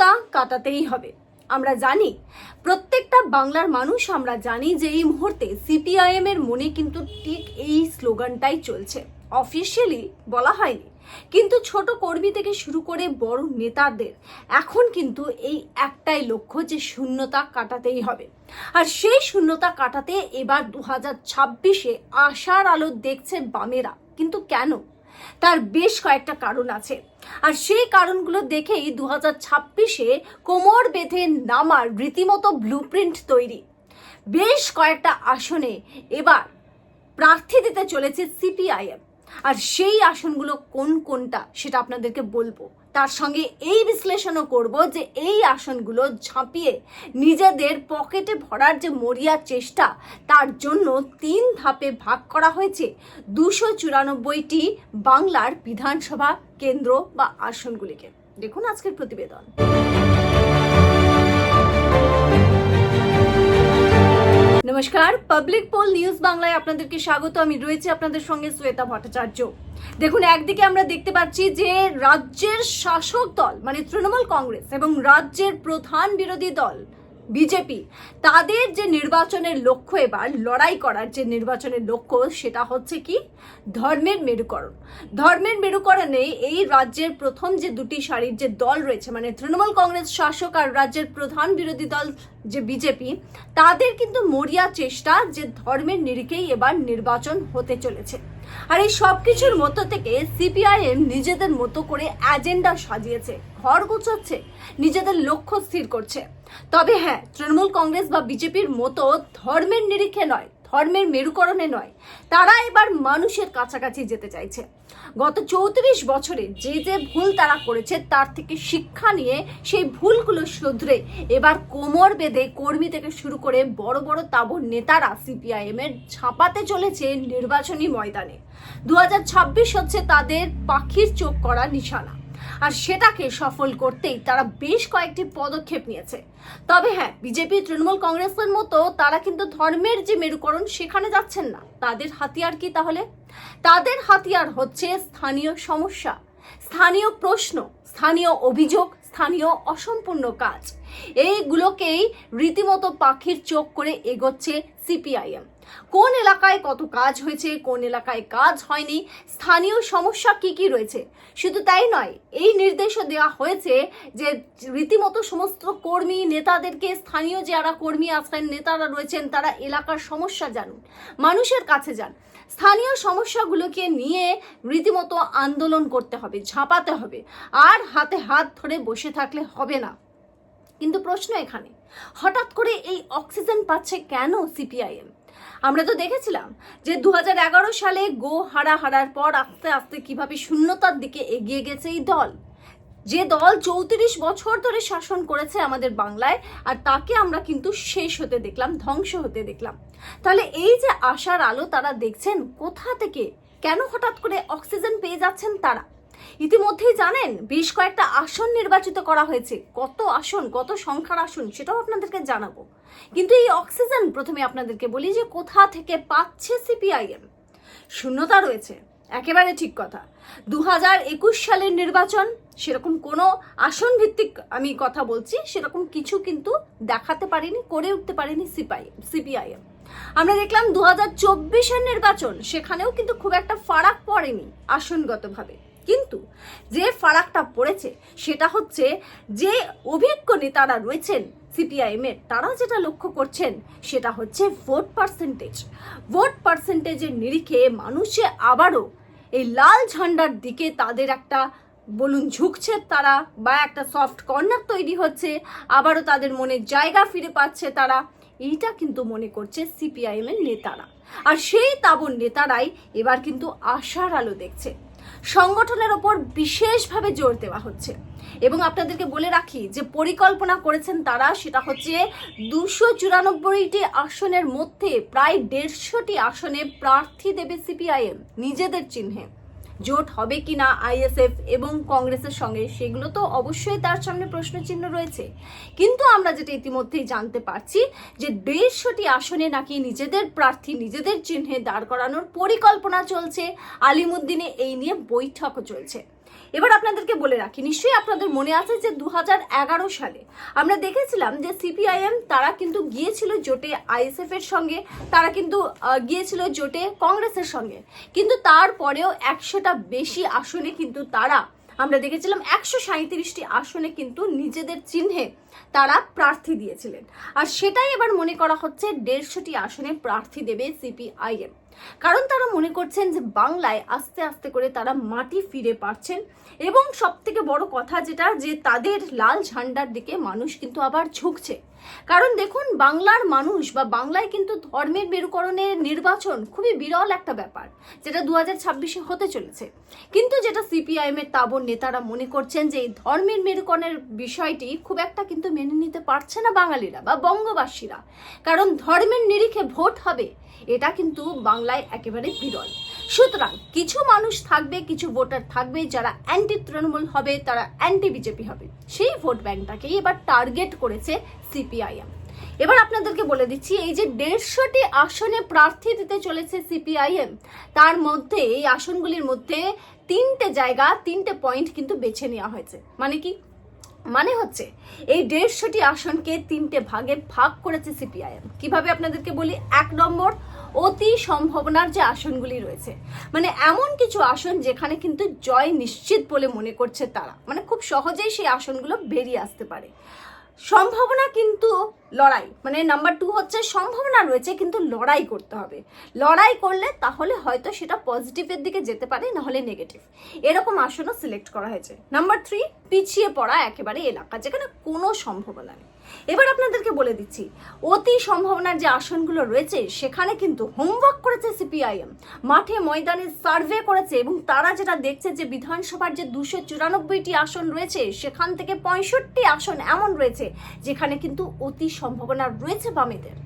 শূন্যতা কাটাতেই হবে। আমরা জানি, প্রত্যেকটা বাংলার মানুষ আমরা জানি যে এই মুহূর্তে সিপিআইএম এর মনে কিন্তু ঠিক এই স্লোগানটাই চলছে। অফিসিয়ালি বলা হয়নি, কিন্তু ছোট কর্মী থেকে শুরু করে বড় নেতাদের এখন কিন্তু এই একটাই লক্ষ্য যে শূন্যতা কাটাতেই হবে। আর সেই শূন্যতা কাটাতে এবার দু হাজার ছাব্বিশে আশার আলো দেখছে বামেরা। কিন্তু কেন? তার বেশ কয়েকটা কারণ আছে। আর সেই কারণগুলো দেখেই দু হাজার ছাব্বিশে কোমর বেঁধে নামার রীতিমতো ব্লুপ্রিন্ট তৈরি। বেশ কয়েকটা আসনে এবার প্রার্থী দিতে চলেছে সিপিআইএম। আর সেই আসনগুলো কোন কোনটা সেটা আপনাদেরকে বলব। তার সঙ্গে এই বিশ্লেষণও করব যে এই আসনগুলো ঝাঁপিয়ে নিজেদের পকেটে ভরার যে মরিয়া চেষ্টা, তার জন্য তিন ধাপে ভাগ করা হয়েছে দুশো চুরানব্বইটি বাংলার বিধানসভা কেন্দ্র বা আসনগুলিকে। দেখুন আজকের প্রতিবেদন। নমস্কার পাবলিক পোল নিউজ বাংলায় আপনাদেরকে স্বাগত। আমি রয়েছে আপনাদের সঙ্গে শ্বেতা ভট্টাচার্য। দেখুন, একদিকে আমরা দেখতে পাচ্ছি যে রাজ্যের শাসক দল মানে তৃণমূল কংগ্রেস এবং রাজ্যের প্রধান বিরোধী দল বিজেপি। তাদের যে নির্বাচনের লক্ষ্য এবার, লড়াই করার যে নির্বাচনের লক্ষ্য, সেটা হচ্ছে কি? ধর্মের মেরুকরণ। ধর্মের মেরুকরণে এই রাজ্যের প্রথম যে দুটি সারির যে দল রয়েছে মানে তৃণমূল কংগ্রেস শাসক আর রাজ্যের প্রধান বিরোধী দল যে বিজেপি, তাদের কিন্তু মরিয়া চেষ্টা যে ধর্মের নিরিখেই এবার নির্বাচন হতে চলেছে। আর এই সব কিছুর মধ্য থেকে সিপিআইএম নিজেদের মতো করে এজেন্ডা সাজিয়েছে। ঘর গোছাচ্ছে, নিজেদের লক্ষ্য স্থির করছে। তবে হ্যাঁ তৃণমূল কংগ্রেস বা বিজেপির মতো ধর্মের নিরিখে নয়, ধর্মের মেরুকরণে নয়, তারা এবার মানুষের কাছাকাছি যেতে চাইছে। গত চৌত্রিশ বছরে যে যে ভুল তারা করেছে, তার থেকে শিক্ষা নিয়ে সেই ভুলগুলো শুধরে এবার কোমর বেঁধে কর্মী থেকে শুরু করে বড় বড় তাবর নেতারা সিপিআইএম এর ঝাঁপাতে চলেছে নির্বাচনী ময়দানে। দু হাজার ছাব্বিশ হচ্ছে তাদের পাখির চোখ করা নিশানা। আর সেটাকে সফল করতেই তারা বেশ কয়েকটি পদক্ষেপ নিয়েছে। তবে হ্যাঁ বিজেপি, তৃণমূল কংগ্রেসের মতো তারা কিন্তু ধর্মের যে মেরুকরণ সেখানে যাচ্ছেন না। তাদের হাতিয়ার কি তাহলে? তাদের হাতিয়ার হচ্ছে স্থানীয় সমস্যা, স্থানীয় প্রশ্ন, স্থানীয় অভিযোগ, স্থানীয় অসম্পূর্ণ কাজ। এইগুলোকেই রীতিমতো পাখির চোখ করে এগোচ্ছে সিপিআইএম। কোন এলাকায় কত কাজ হয়েছে, কোন এলাকায় কাজ হয়নি, স্থানীয় সমস্যা কি কি রয়েছে? শুধু তাই নয়, এই নির্দেশও দেওয়া হয়েছে যে রীতিমতো সমস্ত কর্মী নেতাদেরকে, স্থানীয় যারা কর্মী আছেন, নেতারা রয়েছেন, তারা এলাকার সমস্যা জানুন, মানুষের কাছে যান। স্থানীয় সমস্যাগুলোকে নিয়ে রীতিমতো আন্দোলন করতে হবে, ঝাঁপাতে হবে, আর হাতে হাত ধরে বসে থাকলে হবে না। কিন্তু প্রশ্ন এখানে, হঠাৎ করে এই অক্সিজেন পাচ্ছে কেন সিপিআইএম? আমরা তো দেখেছিলাম যে দু হাজার এগারো সালে গো হারা হারার পর আস্তে আস্তে কীভাবে শূন্যতার দিকে এগিয়ে গেছে এই দল। যে দল চৌত্রিশ বছর ধরে শাসন করেছে আমাদের বাংলায়, আর তাকে আমরা কিন্তু শেষ হতে দেখলাম, ধ্বংস হতে দেখলাম। তাহলে এই যে আশার আলো তারা দেখছেন, কোথা থেকে? কেন হঠাৎ করে অক্সিজেন পেয়ে যাচ্ছেন তারা? ইতিমধ্যেই জানেন, বেশ কয়েকটা আসন নির্বাচিত করা হয়েছে। কত আসন, কত সংখ্যার আসন, সেটাও আপনাদেরকে জানাব। কিন্তু এই অক্সিজেন প্রথমে আপনাদেরকে বলি যে কোথা থেকে পাচ্ছে সিপিআইএম? শূন্যতা রয়েছে, একেবারে ঠিক কথা। দু হাজার একুশ সালের নির্বাচন, সেরকম কোনো আসন ভিত্তিক আমি কথা বলছি, সেরকম কিছু কিন্তু দেখাতে পারিনি, করে উঠতে পারিনি সিপাই, সিপিআইএম। আমরা দেখলাম দু হাজার নির্বাচন, সেখানেও কিন্তু খুব একটা ফারাক পড়েনি আসনগতভাবে। কিন্তু যে ফারাকটা পড়েছে, সেটা হচ্ছে যে অভিজ্ঞ নেতারা রয়েছেন সিপিআইএম এর, তারা যেটা লক্ষ্য করছেন, সেটা হচ্ছে ভোট পার্সেন্টেজ ভোট পার্সেন্টেজের নিরিখে মানুষে আবারও এই লাল ঝান্ডার দিকে তাদের একটা, বলুন, ঝুঁকছে তারা বা একটা সফট কর্নার তৈরি হচ্ছে, আবারও তাদের মনে জায়গা ফিরে পাচ্ছে তারা। এইটা কিন্তু মনে করছে সিপিআইএম এর নেতারা। আর সেই তাবর নেতারাই এবার কিন্তু আশার আলো দেখছে। সংগঠনের ওপর বিশেষভাবে জোর দেওয়া হচ্ছে। এবং আপনাদেরকে বলে রাখি যে পরিকল্পনা করেছেন তারা, সেটা হচ্ছে দুশো চুরানব্বইটি আসনের মধ্যে প্রায় দেড়শোটি আসনে প্রার্থী দেবে সিপিআইএম, নিজেদের চিহ্নে। জোট হবে কিনা আইএসএফ এবং কংগ্রেসের সঙ্গে সেগুলো তো অবশ্যই তার সামনে প্রশ্নচিহ্ন রয়েছে। কিন্তু আমরা যেটা ইতিমধ্যেই জানতে পারছি যে দেড়শোটি আসনে নাকি নিজেদের প্রার্থী নিজেদের চিহ্নে দাঁড় করানোর পরিকল্পনা চলছে। আলিমুদ্দিনে এই নিয়ে বৈঠকও চলছে। এবার আপনাদেরকে বলে রাখি, নিশ্চয়ই আপনাদের মনে আছে যে দু হাজার এগারো সালে আমরা দেখেছিলাম যে সিপিআইএম তারা কিন্তু গিয়েছিল জোটে আইএসএফ এর সঙ্গে, তারা কিন্তু গিয়েছিল জোটে কংগ্রেসের সঙ্গে। কিন্তু তারপরেও একশোটা বেশি আসনে কিন্তু তারা, আমরা দেখেছিলাম একশো সাঁত্রিশটি আসনে কিন্তু নিজেদের চিহ্নে তারা প্রার্থী দিয়েছিলেন। আর সেটাই এবার মনে করা হচ্ছে দেড়শোটি আসনে প্রার্থী দেবে সিপিআইএম। কারণ তারা মনে করছেন যে বাংলায় আস্তে আস্তে করে তারা মাটি ফিরে পাচ্ছেন। এবং সব থেকে বড় কথা যেটা, যে তাদের লাল ঝান্ডার দিকে মানুষ কিন্তু আবার ঝুঁকছে। কারণ দেখুন, বাংলার মানুষ বা বাংলায় কিন্তু ধর্মের মেরুকরণের নির্বাচন খুবই বিরল একটা ব্যাপার, যেটা দু হাজার ছাব্বিশে হতে চলেছে। কিন্তু যেটা সিপিআইএম এর তাবর নেতারা মনে করছেন যে এই ধর্মের মেরুকরণের বিষয়টি খুব একটা কিন্তু মেনে নিতে পারছে না বাঙালিরা বা বঙ্গবাসীরা। কারণ ধর্মের নিরিখে ভোট হবে, এটা কিন্তু বাংলায় একেবারে বিরল। সুতরাং কিছু মানুষ থাকবে, কিছু ভোটার থাকবে যারা অ্যান্টি তৃণমূল হবে, তারা অ্যান্টি বিজেপি হবে। সেই ভোট ব্যাংকটাকেই এবার টার্গেট করেছে সিপিআইএম এবার আপনাদেরকে বলে দিচ্ছি, এই যে দেড়শোটি আসনে প্রার্থী দিতে চলেছে সিপিআইএম তার মধ্যে এই আসনগুলির মধ্যে তিনটে জায়গা, তিনটে পয়েন্ট কিন্তু বেছে নেওয়া হয়েছে। মানে কি? মানে হচ্ছে, এই দেড়শোটি আসনকে তিনটে ভাগে ভাগ করেছে সিপিআইএম কীভাবে আপনাদেরকে বলি? এক নম্বর অতি সম্ভাবনার যে আসনগুলি রয়েছে। মানে এমন কিছু আসন যেখানে কিন্তু জয় নিশ্চিত বলে মনে করছে তারা। মানে খুব সহজেই সেই আসনগুলো বেরিয়ে আসতে পারে। সম্ভাবনা কিন্তু লড়াই। মানে নাম্বার টু হচ্ছে সম্ভাবনা রয়েছে কিন্তু লড়াই করতে হবে। লড়াই করলে তাহলে হয়তো সেটা পজিটিভের দিকে যেতে পারে, নাহলে নেগেটিভ এরকম আসনও সিলেক্ট করা হয়েছে। নাম্বার থ্রি পিছিয়ে পড়া একেবারে এলাকা, যেখানে কোনো সম্ভাবনা নেই। এবার আপনাদেরকে বলে দিচ্ছি, অতি সম্ভাবনার যে আসনগুলো রয়েছে, সেখানে কিন্তু হোমওয়ার্ক করেছে সিপিআইএম। মাঠে ময়দানে সার্ভে করেছে এবং তারা যেটা দেখছে যে বিধানসভার যে দুশো চুরানব্বইটি আসন রয়েছে, সেখান থেকে পঁয়ষট্টি আসন এমন রয়েছে, যেখানে কিন্তু অতি সম্ভাবনা রয়েছে বামেদের।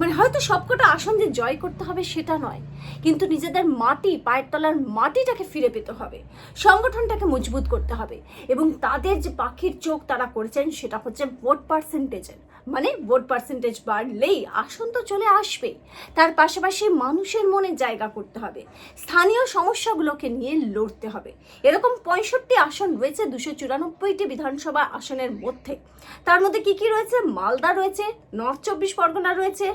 মানে হয়তো সবকটা আসন যে জয় করতে হবে সেটা নয়, কিন্তু নিজেদের মাটি, পায়ের তলার মাটিটাকে ফিরে পেতে হবে, সংগঠনটাকে মজবুত করতে হবে এবং তাদের যে পাখির চোখ তারা করেছেন সেটা হচ্ছে ভোট পার্সেন্টেজের মানে ভোট পার্সেন্টেজ বাড়লেই আসন তো চলে আসবে। তার পাশাপাশি মানুষের মনে জায়গা করতে হবে। স্থানীয় সমস্যাগুলোকে নিয়ে লড়তে হবে। এরকম পঁয়ষট্টি আসন রয়েছে দুশো চুরানব্বইটি বিধানসভা আসনের মধ্যে। তার মধ্যে কি কি রয়েছে? মালদা রয়েছে, নর্থ চব্বিশ পরগনা রয়েছে,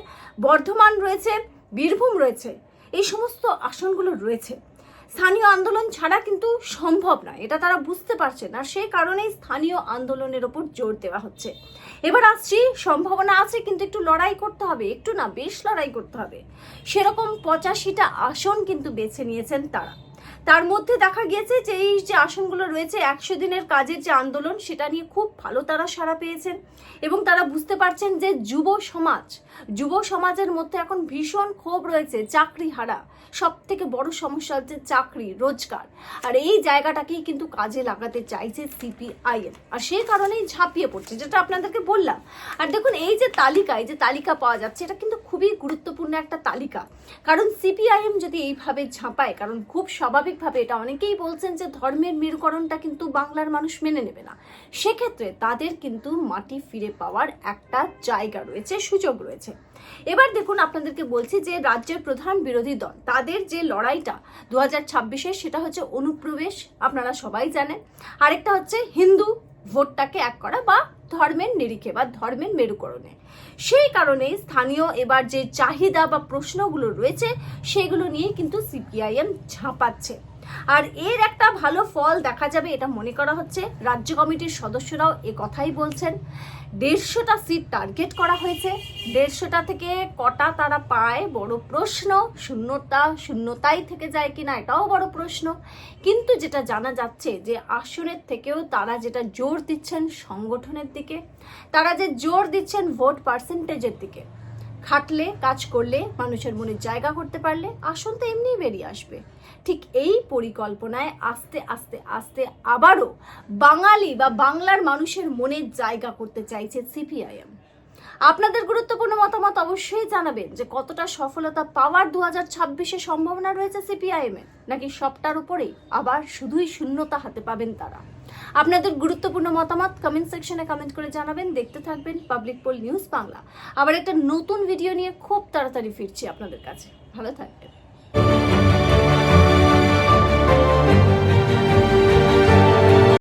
বর্ধমান রয়েছে, বীরভূম রয়েছে। এই সমস্ত আসনগুলো রয়েছে। স্থানীয় আন্দোলন ছাড়া কিন্তু সম্ভব নয়। এটা তারা বুঝতে পারছে না সেই কারণেই স্থানীয় আন্দোলনের ওপর জোর দেওয়া হচ্ছে। এবার আসছি, সম্ভাবনা আছে কিন্তু একটু লড়াই করতে হবে, একটু না, বেশ লড়াই করতে হবে। সেরকম পঁচাশিটা আসন কিন্তু বেছে নিয়েছেন তারা। তার মধ্যে দেখা গিয়েছে যে এই যে আসনগুলো রয়েছে, একশো দিনের কাজের যে আন্দোলন, সেটা নিয়ে খুব ভালো তারা সাড়া পেয়েছেন। এবং তারা বুঝতে পারছেন যে যুব সমাজ, যুব সমাজের মধ্যে এখন ভীষণ ক্ষোভ রয়েছে চাকরি হারা সব থেকে বড় সমস্যা হচ্ছে চাকরি, রোজগার। আর এই জায়গাটাকেই কিন্তু কাজে লাগাতে চাইছে সিপিআইএম। আর সেই কারণেই ঝাঁপিয়ে পড়ছে, যেটা আপনাদেরকে বললাম। আর দেখুন, এই যে তালিকা এই যে তালিকা পাওয়া যাচ্ছে, এটা কিন্তু খুবই গুরুত্বপূর্ণ একটা তালিকা। কারণ সিপিআইএম যদি এইভাবে ঝাঁপায়, কারণ খুব স্বাভাবিকভাবে এটা অনেকেই বলছেন যে ধর্মের মেরুকরণটা কিন্তু বাংলার মানুষ মেনে নেবে না। সেক্ষেত্রে তাদের কিন্তু মাটি ফিরে পাওয়ার একটা জায়গা রয়েছে, সুযোগ রয়েছে। এবার দেখুন আপনাদেরকে বলছি যে রাজ্যের প্রধান বিরোধী দল, তাদের যে লড়াইটা দু হাজার সেটা হচ্ছে অনুপ্রবেশ, আপনারা সবাই জানেন। আরেকটা হচ্ছে হিন্দু ভোটটাকে এক করা বা ধর্মের নিরিখে বা ধর্মের মেরুকরণে। সেই কারণে স্থানীয় এবার যে চাহিদা বা প্রশ্নগুলো রয়েছে, সেগুলো নিয়ে কিন্তু সিপিআইএম ঝাঁপাচ্ছে। আর এর একটা ভালো ফল দেখা যাবে, এটা মনে করা হচ্ছে, রাজ্য কমিটির সদস্যরাও এ কথাই বলছেন। দেড়শোটা সিট টার্গেট করা হয়েছে। দেড়শোটা থেকে কটা তারা পায়, বড় প্রশ্ন। শূন্যতা, শূন্যতাই থেকে যায় কিনা, এটাও বড় প্রশ্ন। কিন্তু যেটা জানা যাচ্ছে যে, আসনের থেকেও তারা যেটা জোর দিচ্ছেন সংগঠনের দিকে, তারা যে জোর দিচ্ছেন ভোট পার্সেন্টেজের দিকে। খাটলে, কাজ করলে, মানুষের মনে জায়গা করতে পারলে আসন তো এমনিই বেরিয়ে আসবে। ঠিক এই পরিকল্পনায় আস্তে আস্তে আস্তে আবারও বাঙালি বা বাংলার মানুষের মনে জায়গা করতে চাইছে সিপিআইএম। আপনাদের গুরুত্বপূর্ণ মতামত অবশ্যই জানাবেন যে কতটা সফলতা পাওয়ার দু হাজার ছাব্বিশে সম্ভাবনা রয়েছে সিপিআইএম নাকি সবটার উপরেই আবার শুধুই শূন্যতা হাতে পাবেন তারা। আপনাদের গুরুত্বপূর্ণ মতামত কমেন্ট সেকশনে কমেন্ট করে জানাবেন। দেখতে থাকবেন পাবলিক পোল নিউজ বাংলা আবার একটা নতুন ভিডিও নিয়ে খুব তাড়াতাড়ি ফিরছি আপনাদের কাছে। ভালো থাকবেন।